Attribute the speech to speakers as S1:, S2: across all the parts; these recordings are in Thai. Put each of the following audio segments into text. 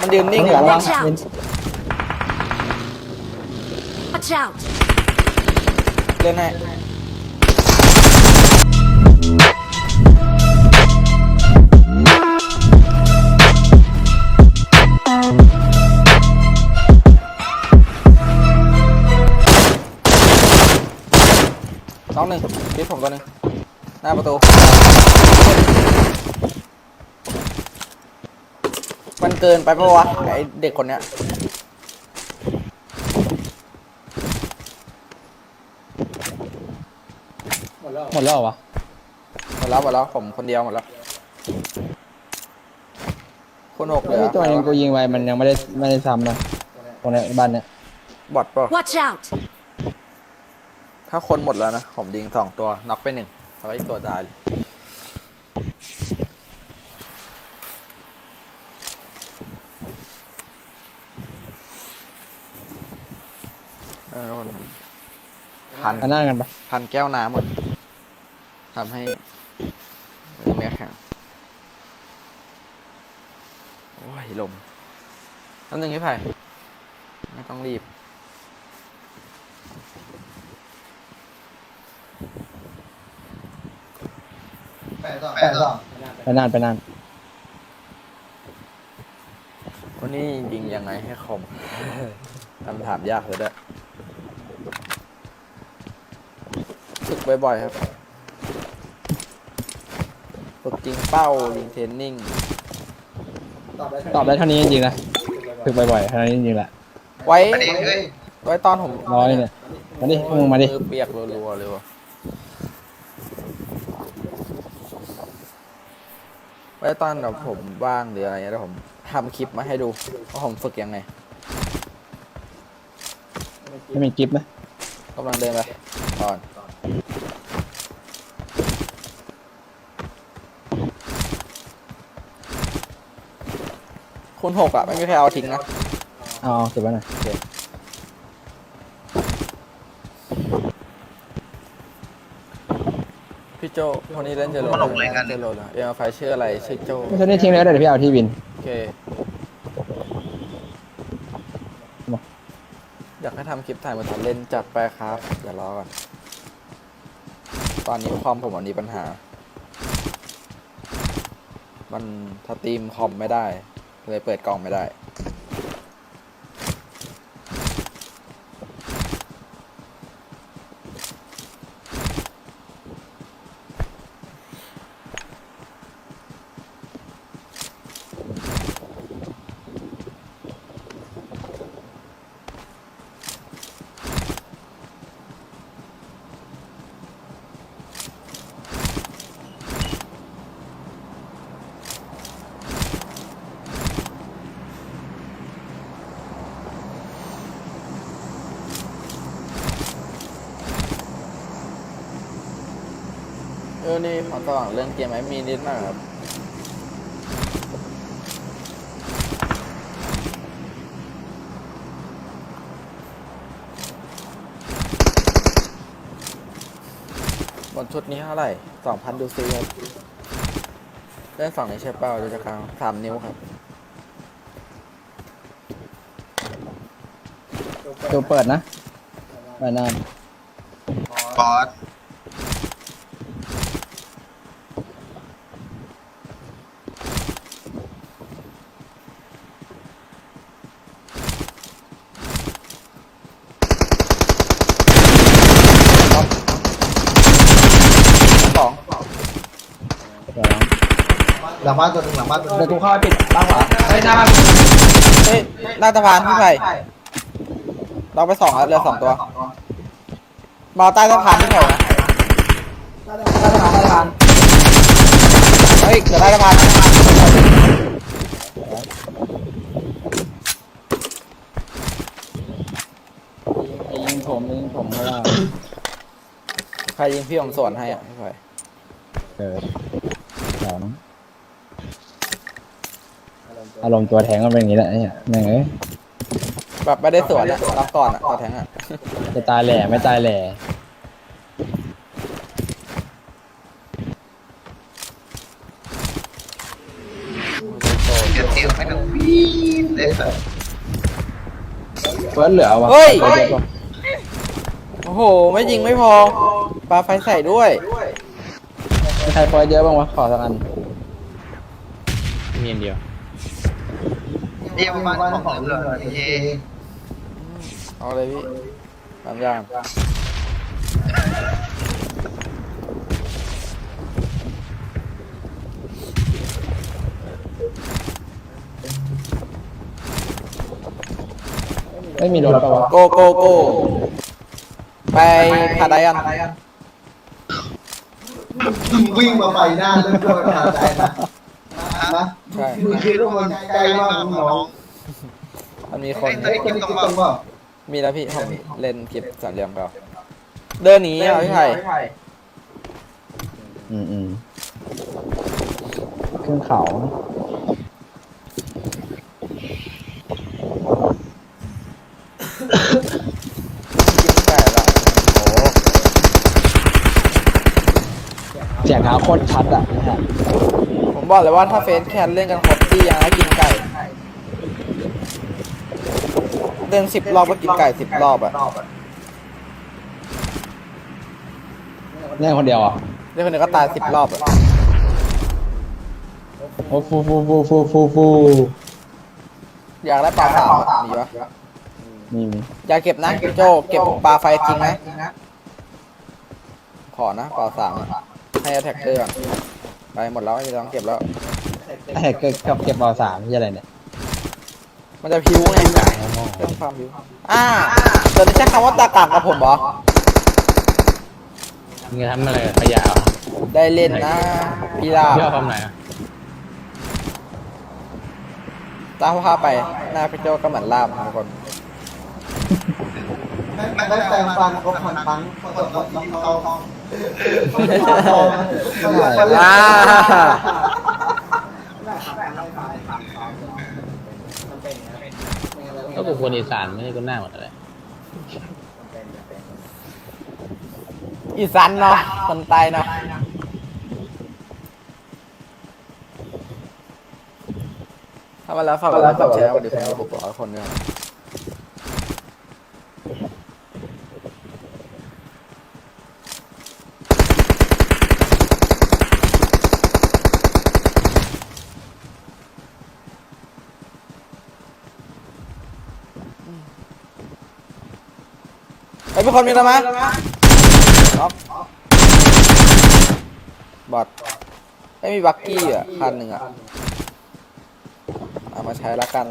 S1: มันยืนนิ่งอยู่
S2: ระวัง
S3: Watch out! Watch out!
S1: เล่นให้น้องหนึ่งคิดผมตัวหนึ่งหน้าประตู มันเกินไปปะวะไอเด็กคนเนี้ย
S2: หมดแล้วเหรอวะ
S1: หมดแล้วหมดแล้วผมคนเดียวหมดแล้วคุณหกเหลือ
S2: ไอ้ตัวนึงกูยิงไปมันยังไม่ได้ไม่ได้ซ้ำนะตรงเนี้ยบ้านเนี้ย
S1: บอดเปล่ะ
S3: Watch out!
S1: ถ้าคนหมดแล้วนะ ผมยิงสองตัวน็อกไปหนึ่งแล้วก็อีกตัวตายเลย เออคนพัน
S2: อันนั่งกันปะ
S1: พันแก้วน้ำหมดทำให้เนื้อแข็งโอ้ยลมน้ำหนึ่งพี่ไผ่ไม่ต้องรีบ
S2: ไปนั่นไปนั่น
S1: วันนี้ยิงยังไงให้คมคำถามยากเลยด้วย ฝึกบ่อยๆครับ ฝึกยิงเป้ายิงเทรนนิ่ง
S2: ตอบได้เท่านี้จริงๆนะฝึกบ่อยๆเท่านี้จริงๆแหละ
S1: ไว้ไว้ตอนผม
S2: ร้อยเนี่ยมาดิพวกมึงมาดิ
S1: มือเปียกรัวๆเลยวะไว้ตอนแบบผมว่างหรืออะไรเงี้ยแล้วผมทำคลิปมาให้ดูว่าผมฝึกยังไง
S2: ไม่มีกิฟต์นะ
S1: กำลังเดินไปก่อน คุณหกอะ ไม่มีใครเอาทิ้งนะ
S2: เอาเอาเก็บไว้หน่อย
S1: พี่โจคนนี้เล่นเจโรเจโรเลยเอ็มไฟชื่ออะไร ชื่อโจ
S2: ไม่ใช่นี่ทิ้งแล้วเดี๋ยวพี่เอาที่วิน
S1: โอเค
S2: มา
S1: อยากให้ทำคลิปถ่ายมาตอนเล่นจัดไปครับเดี๋ยวรอก่อน ตอนนี้คอมผมมันมีปัญหา มันสตรีมคอมไม่ได้ เลยเปิดกล่องไม่ได้ เออนี่ขอต่อเรื่องเกมไหมมีนิดหน่อยครับบนชุดนี้เท่าไหร่สองพันดูซีครับเล่นฝั่งนี้ใช่เปล่าดูจากกลางสามนิ้วครับ
S2: ตัวเปิดนะไปนั่น
S4: บอส
S1: สอง
S2: สอง
S4: หลังบ้านตัวหนึ่งหลังบ้านตัวห
S2: เดี๋
S4: นึ่
S2: ยว
S4: ง
S2: กูเข้าไปปิดบ้านขวา
S4: เฮ้ยหน้าบ้าน
S1: เฮ้ยหน้าสะพานพี่ไผ่เราไปสองแล้วเหลือสองตัวมาใต้สะพานพี่ไผ่นะใต้สะพานใต้สะพานเฮ้ยเหลือใต้สะพาน
S2: ไอ้ยิงผมยิงผมเพราะว่า
S1: ใครยิงพี่ผมสวนให้อะพี่ไผ่
S2: เออ สองอารมณ์ตัวแทงมันเป็นอย่างนี้แหละเนี่ยแม่งเอ้ย
S1: แบบไม่ได้สวนอะรับก่อนอะต่อแทงอะ
S2: จะตายแหล่ไม่ตายแหล่
S1: โดน
S4: ดี๋ยวเตียวไม่ต้องปี๊ดเลยสัส
S5: เฟิร์สเหลือวะ
S1: เฮ้ย
S5: เฟิร์สเยอะปะ
S1: โอ้โห ไม่ยิงไม่พอปลาไฟใส่ด้วย
S5: มีใครเฟิร์สเยอะบ้างวะ ขอสักอัน มีอันเดียว
S4: เดี๋ยวบ้านของเหลือเย่
S1: เอาเลยพี่สามอย่าง
S5: ไม่มีรถปะวะ
S1: โกโกโกไปพาไดอัน
S4: วิ่งมาไปหน้าเริ่มโดนขาใจนะนะ
S1: ใช่
S4: มึงคิดว่ามันใกล้มากน้อง
S1: มันมีค
S4: ไอ้
S1: น
S4: ตัวนี้กินตรงบ่า
S1: มีแล้วพี่ผมเล่นเก็บสามเหลี่ยมเก่าเดินหนีอะพี่ไผ่
S5: อืมอืมขึ้นเขานะ
S1: กินไก่ละโอ้โห
S5: เสียงเท้าโคตรชัดอะนะฮะ
S1: ผม บอกเลยว่าถ้าเฟสแคนเล่นกันครบที่ยังไงกินไก่เดินสิบรอบก็กินไก่สิบรอบอะ
S5: เล่นคนเดียวอะ
S1: เล่นคนเดียวก็ตายสิบรอบอะ
S5: โอ้ฟูฟูฟูฟูฟูฟู
S1: อยากได้ปลาสาวอะมีปะ
S5: มีมี
S1: อย่าเก็บนะพี่โจเก็บปลาไฟจริงนะขอนะปลาสามอะให้แท็กเกอร์ก่อนไป หมดแล้วไม่มีต้องเก็บแล้ว
S5: ไอ้ก็เก็บเก็บบอลสามที่อะไรเนี่ย
S1: มันจะพิวไงเรื่องความพิวอ่าเดี๋ยวนี้ใช้คำว่าตากากกับผมเหรอ
S5: มึงจะทำอะไรกับขยะ
S1: ได้เล่นนะพี่ลาบ
S5: ย่อความไหนอะ
S1: ตาผ้าไป หน้าพี่โจก็เหมือนลาบทุกคน
S4: ไม่แปลงฟันครบพันครั้งกดกดต้องต้ องต้อง
S1: อ่า
S5: ก็กูคนอีสานไม่ใช่คนหน้าหมดอะไร
S1: อีสันเนาะคนตายเนาะถ้ามาแล้วฝากกดไลค์กดแชร์กดติดตามผมร้อยคนเนี่ย ทุกคนมีแล้วมั้ยอ๊อฟบอทไม่มีบักกี้อะคันหนึ่งอะเอามาใช้ละกัน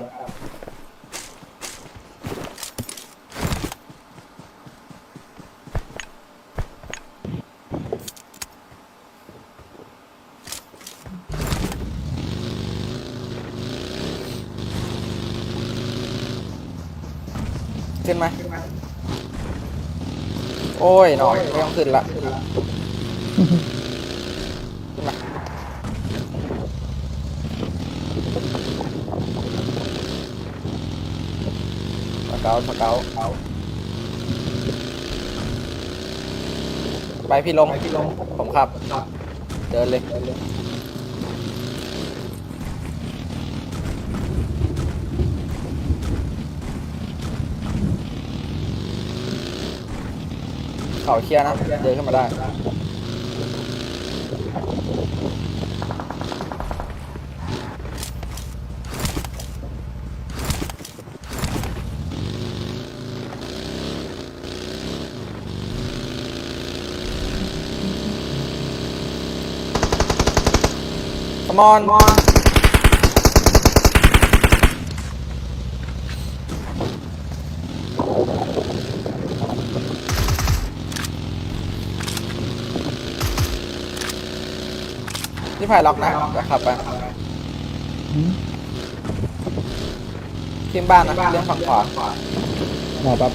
S1: ขึ้นไหม โอ้ยหน่อยไม่ต้องขึ้นละขึ้นมาสเกาสเกาไปพี่ลง ผมขับ เดินเลย เขาเคลียร์นะ เดินขึ้นมาได้ Come on นี่ผ่ายล็อกนะจะขับไปทีมบ้านนะเรื่องฝั่งขวา
S5: หมอปั๊บ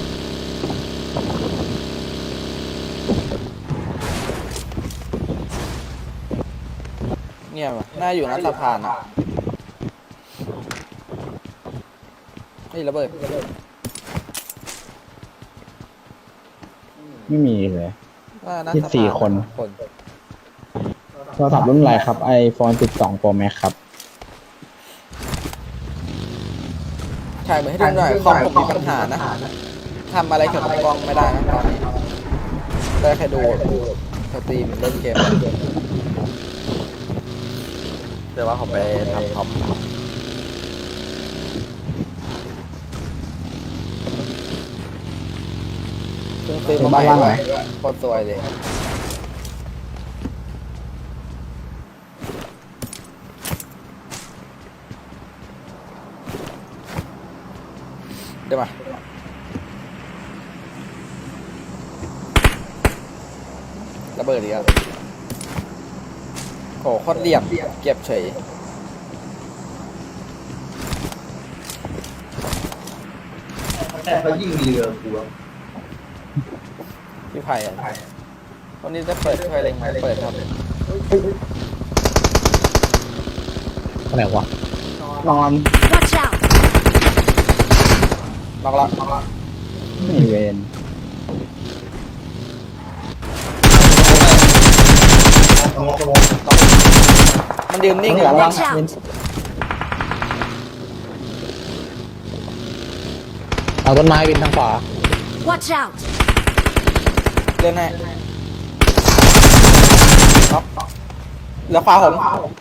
S1: เงียบอะน่าอยู่นะสะพานอะเฮ้ยระเบิด
S5: ไม่มีเลย
S1: น่าน่า
S5: ยี่สิ
S1: สะ
S5: บสี่
S1: พาน
S5: คน
S1: คน
S5: โทรศัพท์รุ่นอะไรครับ iPhone 12 Pro Max ครับ
S1: ถ่ายมือให้ดูหน่อยคอมผมมีปัญหานะทำอะไรเกี่ยวกับกล้องไม่ได้นะตอนนี้ได้แค่ดูสตรีมเล่นเกมเดี๋ยวว่าผมไปทำคอมเพิ่งซื้อมาใหม่ด้วยโคตรสวยเลย เดี๋ยวมาระเบิดอีกแล้วโอ้โหโคตรเหลี่ยมเก็บเฉย
S4: แต่เขายิงเรือกูอะ
S1: พี่ไผ่อะวันนี้จะเปิดช่วยเล็งไหมเปิดครับ
S5: อะไรวะ
S2: นอน
S3: Watch out!
S1: ล็อกละ
S2: ไม่เวน
S4: สมองสมอง
S1: มันยืนนิ่ง
S2: ห
S1: อยู่
S2: ลัง
S1: วะ
S3: Watch out
S5: เอาต้นไม้บินทางขวา
S3: Watch out!
S1: เล่นให้ล็อกเหลือขวาผม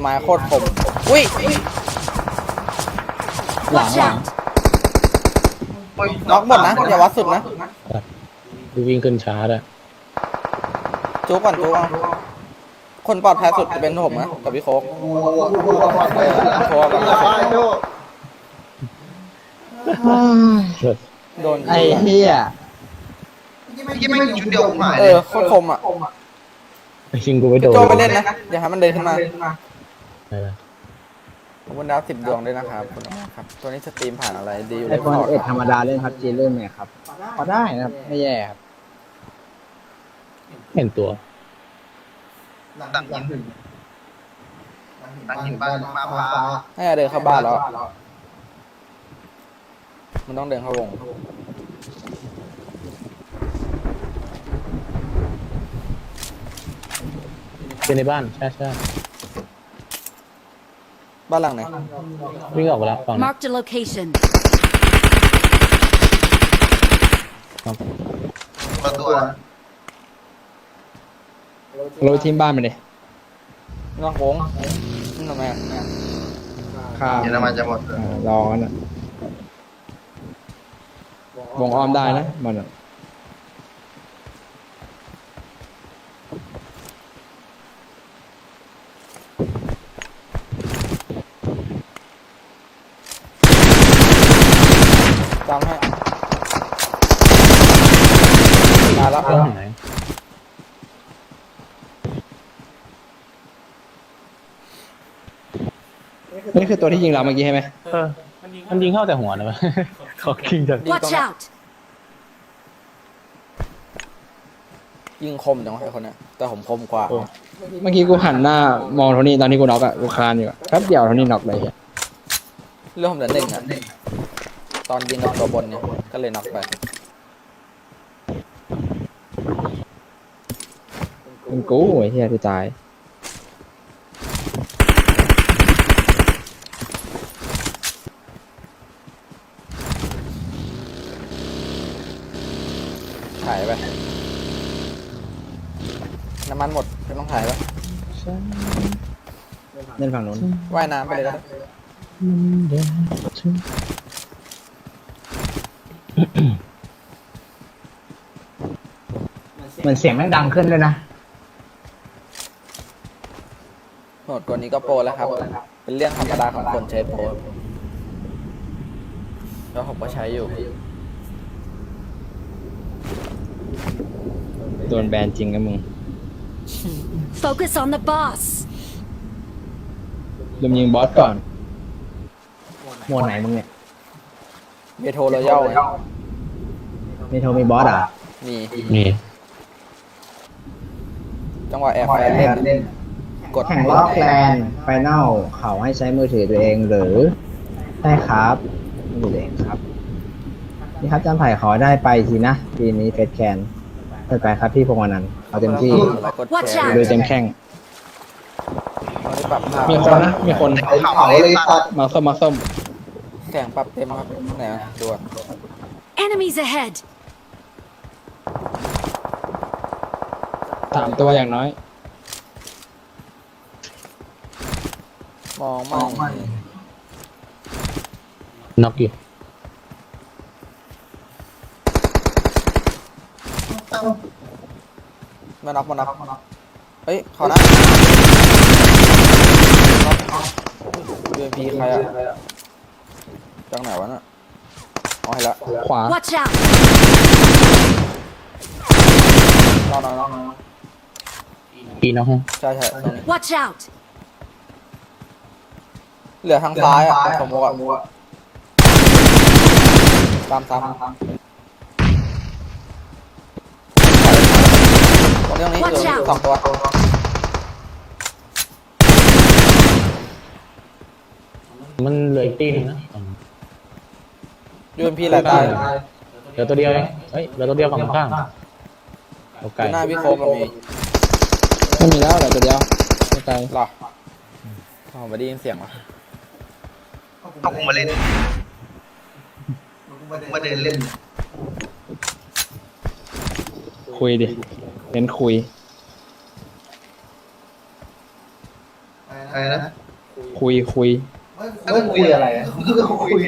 S1: ไม้โคตรคมอุ้ย
S2: หลัง
S3: Watch
S2: หลัง
S3: out!
S1: น็อกหมดนะอย่าวัดสุดนะ
S5: ดูวิ่งขึ้นช้าด้วย
S1: จูก่อนจูก่อนคนปลอดภัยสุดจะเป็นผมนะกับพี่โคก
S4: กูกูกูปลอดภัยแล้ว
S1: โคกกับ
S4: อย่าไปโจ้
S1: โดน
S2: ไอ้เหี้ย
S4: ยี่ไม่ยิงเดียวหาย
S1: เออโคตรคมอะ
S5: ชิงกูไม่โดน
S1: โจไปเล่นนะอย่าให้มันเดินขึ้นมา
S5: ไปเลย
S1: ขอบคุณดาวสิบดวงด้วยนะครับขอบคุณมากครับ ตัวนี้สตรีมผ่านอะไรดีอยู่
S2: ไอโฟนเอ็ดธรรมดาเล่นพับจีเล่นไหมครับพอได้นะครับ ไม่แย่ครับ
S5: เห็นตัว
S4: ดังยิงดังยิงบ้านมาฟ้า
S1: ให้เดินเข้าบ้านแล้ว มันต้องเดินเข้าวง
S5: เป็นในบ้าน ใช่ใช่
S1: บ้านหลังไหน
S5: วิ่งออกไปแล้วฝั่งนั้น
S3: Marked a location.
S4: ประตู
S2: โรยทีมบ้านไปเลย
S1: นอกวงนี่ทำไมอะ
S2: ข้าม
S4: เยอรมันจะหมด
S2: อ่ารอกันอะวงอ้อมได้นะมันอะ
S1: มาแล้ว
S5: เรื่องไหน
S2: นี่คือตัวที่ยิงเราเมื่อกี้ใช่ไหม
S5: เออมันยิงเข้าแต่หัวนะวะขอคิงจาก
S3: Watch out!
S1: ยิงคมจังวะไอ้คนเนี้ยแต่ผมคมกว่า
S5: โอ้
S2: เมื่อกี้กูหันหน้ามองโทนี่ตอนที่กูน็อกอะกูคลานอยู่อะแป๊บเดียวโทนี่น็อกเลยเหี้ย
S1: เรื่องผมเหลือหนึ่งอะตอนยิงกับตัวบนเนี่ยก็เลยน็อกไป
S2: เป็นกูไอ้เหี้ยที่ตาย
S1: ถ่ายไป น้ำมันหมดก็ต้องถ่ายไป
S2: เล่นฝั่งนู้น
S1: ว่ายน้ำไปเลยก็ได้
S2: เหมือนเสียงแม่งดังขึ้นเลยนะ
S1: โหม ดกว่านี้ก็โปรแล้วครับ เป็นเรื่องธรรมดาของคนใช้โปรแล้วผมก็ใช้อยู่
S2: โดนแบนจริงนะมึง
S3: Focus on the boss!
S2: ลุมยิงบอสก่อนโหมดไหนมึงเนี่ย
S1: เมโทรรอยัลไง
S2: มีโทรมีบอสอะ
S1: มี
S5: นี่
S1: จังหวะแอบแฟนเล่นอะ กด
S2: แข่งล็อกแลนไฟแนลเขาให้ใช้มือถือตัวเองหรือใช่ครับมือถือตัวเองครับ นี่ครับจานไผ่ขอได้ไปทีนะปีนี้เฟสแคนเปิดไปครับพี่พงษ์อนันต์เอาเต็มที่
S1: แล้วกด
S3: Watch
S1: แชร์
S3: out
S2: โดยเต็มแข้ง
S1: ตอนนี้ปรับภาพ
S5: มีคนนะมีคน
S4: ไอ้เขาเลยสัตว์
S5: มาส้มมาส้ม
S1: แสงปรับเต็มครับไหนอะดูอะ
S3: Enemies ahead!
S5: สามตัวอย่างน้อย
S1: มองไม่
S5: น็อกอยู่
S1: มาน็อกมาน็อกมาน็อกเฮ้ยขานะเอ็มพีใครอะจังไหนวะน่ะอ๋อเห็นละ
S5: ขวา
S3: Watch out!
S1: นอนนอนนอนนอน
S5: ปีน้อง
S1: ใช่ใช่
S3: Watch out!
S1: เหลือทางซ้ายอะสมมติอะตามซ้ำตรงนี้ตรงนี้
S3: Watch out
S1: สองตัว
S5: มันเหลืออีกตีหนึงนะ
S1: ยูเอ็มพีแหละตาย
S5: เหลือตัวเดียวเองเฮ้ยเหลือตัวเดียวฝั่งข้างโอเค
S1: ดูหน้าพี่โคมกับมี
S5: ไม่มีแล้วเหลือตัวเดียวไม่ไกล
S1: หรออ๋อไม่ได้ยินเสียงวะ
S4: เอากูมาเล่นมาเดินเล่น
S5: คุยดิเน้นคุย
S4: อะไรนะ
S5: คุยคุย
S4: ไม่คุยอะไรอะคุย